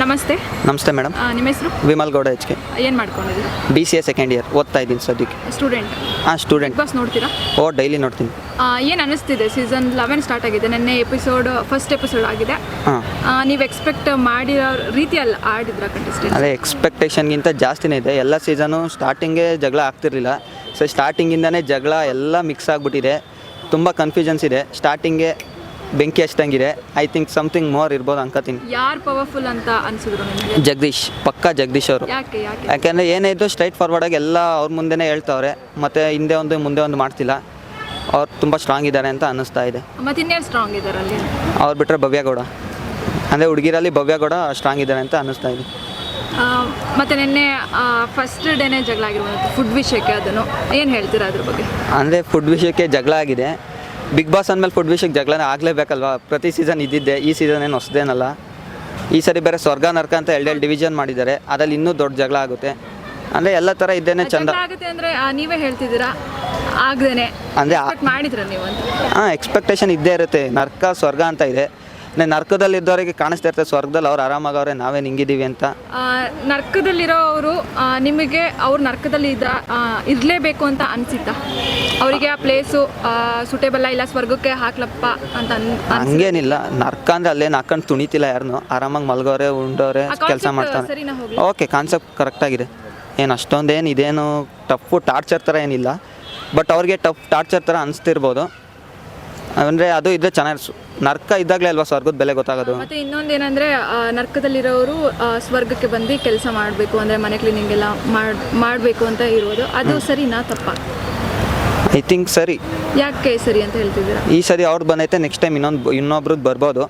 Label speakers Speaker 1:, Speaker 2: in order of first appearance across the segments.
Speaker 1: ನಮಸ್ತೆ.
Speaker 2: ನಮಸ್ತೆ ಮೇಡಮ್.
Speaker 1: ನಿಮ್ಮ ಹೆಸರು?
Speaker 2: ವಿಮಲ್ ಗೌಡ ಎಚ್ ಕೆ
Speaker 1: ಏನು ಮಾಡ್ಕೊಂಡಿದ್ದೀರಾ?
Speaker 2: B C A second year ಓದ್ತಾ ಇದ್ದೀನಿ ಸದ್ಯಕ್ಕೆ.
Speaker 1: ಸ್ಟೂಡೆಂಟ್
Speaker 2: ಹಾಂ ಸ್ಟೂಡೆಂಟ್
Speaker 1: ಬಸ್ ನೋಡ್ತೀರಾ?
Speaker 2: ಓ ಡೈಲಿ ನೋಡ್ತೀನಿ.
Speaker 1: ಏನು ಅನ್ನಿಸ್ತಿದೆ ಸೀಸನ್ ಲೆವೆನ್ ಸ್ಟಾರ್ಟ್ ಆಗಿದೆ. ನಿನ್ನೆ ಎಪಿಸೋಡ್ ಫಸ್ಟ್ ಎಪಿಸೋಡ್ ಆಗಿದೆ.
Speaker 2: ಹಾಂ.
Speaker 1: ನೀವು ಎಕ್ಸ್ಪೆಕ್ಟ್ ಮಾಡಿರೋ ರೀತಿಯಲ್ಲಿ ಆಡಿದ್ರ ಕಂಟೆಸ್ಟೆಂಟ್
Speaker 2: ಅದೇ ಎಕ್ಸ್ಪೆಕ್ಟೇಷನ್ಗಿಂತ ಜಾಸ್ತಿನೇ ಇದೆ. ಎಲ್ಲ ಸೀಸನು ಸ್ಟಾರ್ಟಿಂಗೇ ಜಗಳ ಆಗ್ತಿರಲಿಲ್ಲ. ಸೊ ಸ್ಟಾರ್ಟಿಂಗಿಂದನೇ ಜಗಳ ಎಲ್ಲ ಮಿಕ್ಸ್ ಆಗಿಬಿಟ್ಟಿದೆ. ತುಂಬ ಕನ್ಫ್ಯೂಷನ್ಸ್ ಇದೆ. ಸ್ಟಾರ್ಟಿಂಗೇ ಬೆಂಕಿ ಹಚ್ದಂಗಿದೆ. ಐ ಥಿಂಕ್ ಸಮಥಿಂಗ್ ಮೋರ್ ಇರ್ಬೋದು ಅನ್ಕೋತೀನಿ
Speaker 1: ಯಾರು ಪವರ್ಫುಲ್ ಅಂತ ಅನ್ಸಿದ್ರು ನಿಮಗೆ?
Speaker 2: ಜಗದೀಶ್ ಪಕ್ಕ ಜಗದೀಶ್ ಅವರು.
Speaker 1: ಯಾಕೆ ಯಾಕೆ?
Speaker 2: ಯಾಕೆಂದರೆ ಏನೇ ಸ್ಟ್ರೈಟ್ ಫಾರ್ವರ್ಡಾಗಿ ಎಲ್ಲ ಅವ್ರ ಮುಂದೆನೇ ಹೇಳ್ತಾವ್ರೆ. ಮತ್ತು ಹಿಂದೆ ಒಂದು ಮುಂದೆ ಒಂದು ಮಾಡ್ತಿಲ್ಲ. ಅವ್ರು ತುಂಬ ಸ್ಟ್ರಾಂಗ್ ಇದ್ದಾರೆ ಅಂತ ಅನ್ನಿಸ್ತಾ ಇದೆ.
Speaker 1: ಮತ್ತೆ ಸ್ಟ್ರಾಂಗ್ ಇದ್ದಾರೆ ಅಲ್ಲಿ?
Speaker 2: ಅವ್ರು ಬಿಟ್ಟರೆ ಭವ್ಯಗೌಡ ಅಂದರೆ ಹುಡುಗಿರಲ್ಲಿ ಭವ್ಯಗೌಡ ಸ್ಟ್ರಾಂಗ್ ಇದ್ದಾರೆ ಅಂತ ಅನ್ನಿಸ್ತಾ ಇದೆ.
Speaker 1: ಆ, ಮತ್ತೆ ನಿನ್ನೆ ಫಸ್ಟ್ ಡೇನೇ ಜಗಳ ಆಗಿರ್ಬೋದು ಫುಡ್ ವಿಷಯಕ್ಕೆ ಅದನ್ನು ಏನು ಹೇಳ್ತೀರಾ ಅದ್ರ ಬಗ್ಗೆ?
Speaker 2: ಅಂದರೆ ಫುಡ್ ವಿಷಯಕ್ಕೆ ಜಗಳ ಆಗಿದೆ. ಬಿಗ್ ಬಾಸ್ ಅಂದಮೇಲೆ ಫುಡ್ ವಿಷಯಕ್ಕೆ ಜಗಳನೇ ಆಗಲೇಬೇಕಲ್ವಾ? ಪ್ರತಿ ಸೀಸನ್ ಇದ್ದಿದ್ದೆ ಈ ಸೀಸನ್ ಏನು ಹೊಸದೇನಲ್ಲ. ಈ ಸರಿ ಬೇರೆ ಸ್ವರ್ಗ ನರ್ಕ ಅಂತ ಎರಡು ಡಿವಿಷನ್ ಮಾಡಿದ್ದಾರೆ. ಅದರಲ್ಲಿ ಇನ್ನೂ ದೊಡ್ಡ ಜಗಳ ಆಗುತ್ತೆ. ಅಂದರೆ ಎಲ್ಲ ಥರ ಇದ್ದೇನೆ ಚಂದ.
Speaker 1: ಆಗುತ್ತೆ ಅಂದರೆ ನೀವೇ ಹೇಳ್ತಿದ್ದೀರಾ? ಆಗದೇನೆ.
Speaker 2: ಅಂದರೆ
Speaker 1: ಮಾಡಿದ್ರ ನೀವು ಅಂತ?
Speaker 2: ಹಾಂ ಎಕ್ಸ್ಪೆಕ್ಟೇಷನ್ ಇದ್ದೇ ಇರುತ್ತೆ. ನರ್ಕ ಸ್ವರ್ಗ ಅಂತ ಇದೆ. ನರ್ಕದಲ್ಲಿ ಇದ್ದವರಿಗೆ ಕಾಣಿಸ್ತಾ ಇರ್ತದೆ. ಸ್ವರ್ಗದಲ್ಲಿ ಅವ್ರು ಆರಾಮಾಗವ್ರೆ ನಾವೇ ನಿಂಗಿದ್ದೀವಿ ಅಂತ.
Speaker 1: ನರ್ಕದಲ್ಲಿರೋ ಅವರು ನಿಮಗೆ ಅವ್ರು ನರ್ಕದಲ್ಲಿ ಇದ್ದ ಇರಲೇಬೇಕು ಅಂತ ಅನ್ಸಿತ್ತಾ? ಅವರಿಗೆ ಆ ಪ್ಲೇಸು ಸುಟೇಬಲ್ಲ ಇಲ್ಲ ಸ್ವರ್ಗಕ್ಕೆ ಹಾಕ್ಲಪ್ಪ ಅಂತ
Speaker 2: ಹಂಗೇನಿಲ್ಲ. ನರ್ಕ ಅಂದರೆ ಅಲ್ಲೇನು ಹಾಕೊಂಡು ತುಣಿತಿಲ್ಲ ಯಾರನ್ನು ಆರಾಮಾಗಿ ಮಲ್ಗೋರೆ ಉಂಡೋರೆ ಕೆಲಸ ಮಾಡ್ತಾರೆ ಓಕೆ ಕಾನ್ಸೆಪ್ಟ್ ಕರೆಕ್ಟಾಗಿದೆ ಏನು ಅಷ್ಟೊಂದೇನು ಇದೇನು ಟಫು ಟಾರ್ಚರ್ ಥರ ಏನಿಲ್ಲ. ಬಟ್ ಅವ್ರಿಗೆ ಟಫ್ ಟಾರ್ಚರ್ ಥರ ಅನಿಸ್ತಿರ್ಬೋದು. ಅಂದರೆ ಅದು ಇದ್ರೆ ಚೆನ್ನಾಗಿ ನರ್ಕ ಇದ್ದಾಗಲೇ ಅಲ್ವಾ ಸ್ವರ್ಗದ ಬೆಲೆ ಗೊತ್ತಾಗೋದು?
Speaker 1: ಮತ್ತೆ ಇನ್ನೊಂದು ಏನಂದ್ರೆ ನರ್ಕದಲ್ಲಿರೋರು ಆ, ಸ್ವರ್ಗಕ್ಕೆ ಬಂದು ಕೆಲಸ ಮಾಡಬೇಕು ಅಂದ್ರೆ ಮನೆ ಕ್ಲೀನಿಂಗ್ ಎಲ್ಲ ಮಾಡ್ ಮಾಡಬೇಕು ಅಂತ ಇರೋದು ಅದು ಸರಿನಾ ತಪ್ಪ?
Speaker 2: ಐ ಥಿಂಕ್ ಸರಿ.
Speaker 1: ಯಾಕೆ ಸರಿ ಅಂತ ಹೇಳ್ತಿದ್ದೀರಾ?
Speaker 2: ಈ ಸರಿ ಅವ್ರು ಬಂದೈತೆ ನೆಕ್ಸ್ಟ್ ಟೈಮ್ ಇನ್ನೊಂದು ಇನ್ನೊಬ್ರದ್ದು ಬರ್ಬೋದು.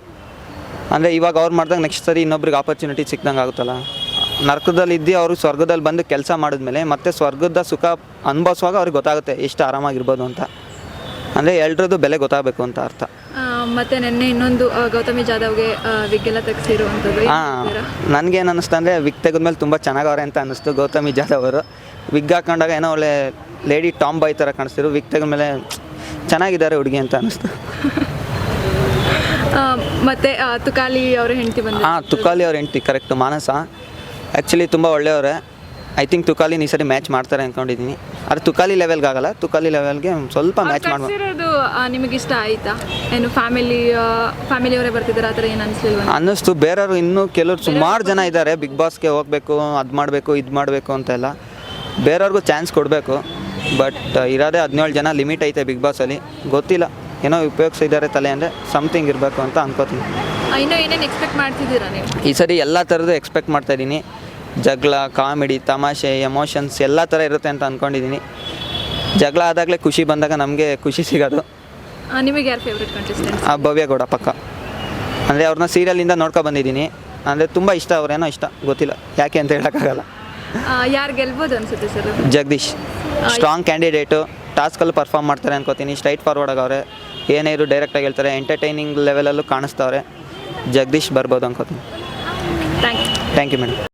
Speaker 2: ಅಂದರೆ ಇವಾಗ ಅವ್ರು ಮಾಡಿದಾಗ ನೆಕ್ಸ್ಟ್ ಸರಿ ಇನ್ನೊಬ್ರಿಗೆ ಆಪರ್ಚುನಿಟಿ ಸಿಕ್ಕಂಗೆ ಆಗುತ್ತಲ್ಲ? ನರ್ಕದಲ್ಲಿ ಇದ್ದು ಅವರು ಸ್ವರ್ಗದಲ್ಲಿ ಬಂದು ಕೆಲಸ ಮಾಡಿದ್ಮೇಲೆ ಮತ್ತೆ ಸ್ವರ್ಗದ ಸುಖ ಅನುಭವಿಸುವಾಗ ಅವ್ರಿಗೆ ಗೊತ್ತಾಗುತ್ತೆ ಎಷ್ಟು ಆರಾಮಾಗಿರ್ಬೋದು ಅಂತ. ಅಂದರೆ ಎಲ್ರದ್ದು ಬೆಲೆ ಗೊತ್ತಾಗಬೇಕು ಅಂತ ಅರ್ಥ.
Speaker 1: ಆ, ಮತ್ತೆ ನಿನ್ನೆ ಇನ್ನೊಂದು ಆ, ಗೌತಮಿ ಜಾಧವ್ಗೆ ವಿಗ್ ಎಲ್ಲ ತೆಗೆಸಿರುವಂಥದ್ದು ಏನ್
Speaker 2: ಹಾಂ? ನನಗೇನು ಅನ್ನಿಸ್ತು ಅಂದರೆ ವಿಗ್ ತೆಗೆದ್ಮೇಲೆ ತುಂಬ ಚೆನ್ನಾಗವ್ರೆ ಅಂತ ಅನ್ನಿಸ್ತು ಗೌತಮಿ ಜಾಧವ್ ಅವರು ವಿಗ್ ಹಾಕೊಂಡಾಗ ಏನೋ ಒಳ್ಳೆ ಲೇಡಿ ಟಾಮ್ ಬಾಯ್ ಥರ ಕಾಣಿಸ್ತಿರು ವಿಗ್ ತೆಗೆದ್ಮೇಲೆ ಚೆನ್ನಾಗಿದ್ದಾರೆ ಹುಡುಗಿ ಅಂತ ಅನ್ನಿಸ್ತು
Speaker 1: ಆ, ಮತ್ತೆ ತುಕಾಲಿ ಅವರ ಹೆಂಡತಿ ಬಂದು
Speaker 2: ಹಾಂ ತುಕಾಲಿ ಅವ್ರ ಹೆಂಡ್ತಿ ಕರೆಕ್ಟು ಮಾನಸ. ಆ್ಯಕ್ಚುಲಿ ತುಂಬ ಒಳ್ಳೆಯವರೇ. ಐ ಥಿಂಕ್ ತುಕಾಲಿನ ಈ ಸರಿ ಮ್ಯಾಚ್ ಮಾಡ್ತಾರೆ ಅಂದ್ಕೊಂಡಿದ್ದೀನಿ ಆದರೆ ತುಕಾಲಿ ಲೆವೆಲ್ಗೆ ಆಗಲ್ಲ ತುಕಾಲಿ ಲೆವೆಲ್ಗೆ ಸ್ವಲ್ಪ ಮ್ಯಾಚ್ ಮಾಡ್ಬೋದು
Speaker 1: ಕಟ್ಸಿರೋದು ನಿಮಗೆ ಇಷ್ಟ ಆಯ್ತಾ? ಏನು ಫ್ಯಾಮಿಲಿ ಫ್ಯಾಮಿಲಿಯವರೇ ಬರ್ತಿದ್ದಾರೆ ಆ ಥರ ಏನು ಅನಿಸ್ಲಿಲ್ವ?
Speaker 2: ಅನ್ನಿಸ್ತು. ಬೇರೆಯವರು ಇನ್ನೂ ಕೆಲವರು ಸುಮಾರು ಜನ ಇದ್ದಾರೆ ಬಿಗ್ ಬಾಸ್ಗೆ ಹೋಗಬೇಕು ಅದು ಮಾಡಬೇಕು ಇದು ಮಾಡಬೇಕು ಅಂತೆಲ್ಲ. ಬೇರೆಯವ್ರಿಗೂ ಚಾನ್ಸ್ ಕೊಡಬೇಕು. ಬಟ್ ಇರೋದೇ ಹದಿನೇಳು ಜನ ಲಿಮಿಟ್ ಐತೆ ಬಿಗ್ ಬಾಸಲ್ಲಿ ಗೊತ್ತಿಲ್ಲ. ಏನೋ ಉಪಯೋಗಿಸಿದ್ದಾರೆ ತಲೆ ಅಂದರೆ ಸಮಥಿಂಗ್ ಇರಬೇಕು ಅಂತ ಅನ್ಕೋತೀನಿ.
Speaker 1: ಇನ್ನೂ ಏನೇನು ಎಕ್ಸ್ಪೆಕ್ಟ್ ಮಾಡ್ತಿದ್ದೀರಾ ನೀವು?
Speaker 2: ಈ ಸರಿ ಎಲ್ಲ ಥರದ್ದು ಎಕ್ಸ್ಪೆಕ್ಟ್ ಮಾಡ್ತಾಯಿದ್ದೀನಿ ಜಗಳ ಕಾಮಿಡಿ ತಮಾಷೆ ಎಮೋಷನ್ಸ್ ಎಲ್ಲ ಥರ ಇರುತ್ತೆ ಅಂತ ಅಂದ್ಕೊಂಡಿದ್ದೀನಿ ಜಗಳ ಆದಾಗಲೇ ಖುಷಿ ಬಂದಾಗ ನಮಗೆ ಖುಷಿ ಸಿಗೋದು.
Speaker 1: ಆ, ನಿಮಗೆ ಯಾರು ಫೇವ್ರೆಟ್ ಕಂಟೆಸ್ಟೆಂಟ್
Speaker 2: ಆ ಭವ್ಯಗೌಡ ಪಕ್ಕ. ಅಂದರೆ ಅವ್ರನ್ನ ಸೀರಿಯಲಿಂದ ನೋಡ್ಕೊ ಬಂದಿದ್ದೀನಿ. ಅಂದರೆ ತುಂಬ ಇಷ್ಟ ಅವ್ರೇನೋ ಇಷ್ಟ ಗೊತ್ತಿಲ್ಲ. ಯಾಕೆ ಅಂತ ಹೇಳೋಕ್ಕಾಗಲ್ಲ.
Speaker 1: ಯಾರು ಗೆಲ್ಬೋದು ಅನ್ಸುತ್ತೆ ಸರ್
Speaker 2: ಜಗದೀಶ್. ಸ್ಟ್ರಾಂಗ್ ಕ್ಯಾಂಡಿಡೇಟು ಟಾಸ್ಕಲ್ಲಿ ಪರ್ಫಾರ್ಮ್ ಮಾಡ್ತಾರೆ ಅನ್ಕೋತೀನಿ. ಸ್ಟ್ರೈಟ್ ಫಾರ್ವರ್ಡ್ ಅವರೇ ಏನೇ ಇರು ಡೈರೆಕ್ಟಾಗಿ ಹೇಳ್ತಾರೆ. ಎಂಟರ್ಟೈನಿಂಗ್ ಲೆವೆಲಲ್ಲೂ ಕಾಣಿಸ್ತವ್ರೆ. ಜಗದೀಶ್ ಬರ್ಬೋದು ಅನ್ಕೋತೀನಿ.
Speaker 1: Thank you
Speaker 2: thank you madam